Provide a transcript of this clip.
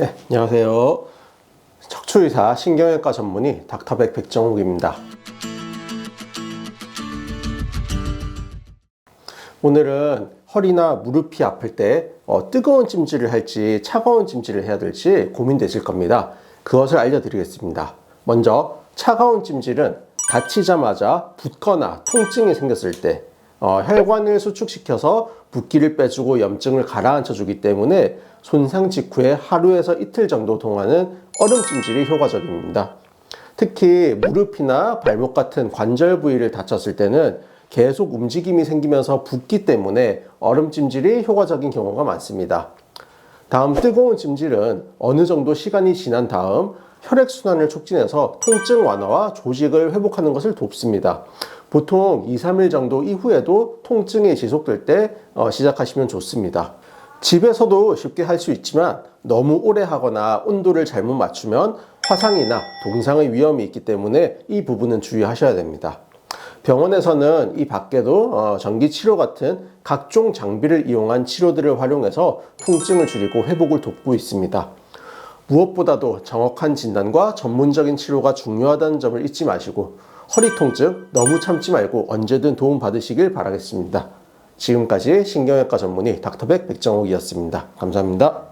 네, 안녕하세요. 척추의사 신경외과 전문의 닥터백 백정욱입니다. 오늘은 허리나 무릎이 아플 때 어, 뜨거운 찜질을 할지 차가운 찜질을 해야 될지 고민되실 겁니다. 그것을 알려드리겠습니다. 먼저 차가운 찜질은 다치자마자 붓거나 통증이 생겼을 때 어, 혈관을 수축시켜서 붓기를 빼주고 염증을 가라앉혀 주기 때문에 손상 직후에 하루에서 이틀 정도 동안은 얼음 찜질이 효과적입니다. 특히 무릎이나 발목 같은 관절 부위를 다쳤을 때는 계속 움직임이 생기면서 붓기 때문에 얼음 찜질이 효과적인 경우가 많습니다. 다음 뜨거운 찜질은 어느 정도 시간이 지난 다음 혈액순환을 촉진해서 통증 완화와 조직을 회복하는 것을 돕습니다. 보통 2, 3일 정도 이후에도 통증이 지속될 때 어, 시작하시면 좋습니다. 집에서도 쉽게 할 수 있지만 너무 오래 하거나 온도를 잘못 맞추면 화상이나 동상의 위험이 있기 때문에 이 부분은 주의하셔야 됩니다. 병원에서는 이 밖에도 어, 전기 치료 같은 각종 장비를 이용한 치료들을 활용해서 통증을 줄이고 회복을 돕고 있습니다. 무엇보다도 정확한 진단과 전문적인 치료가 중요하다는 점을 잊지 마시고 허리 통증 너무 참지 말고 언제든 도움 받으시길 바라겠습니다. 지금까지 신경외과 전문의 닥터백 백정욱이었습니다. 감사합니다.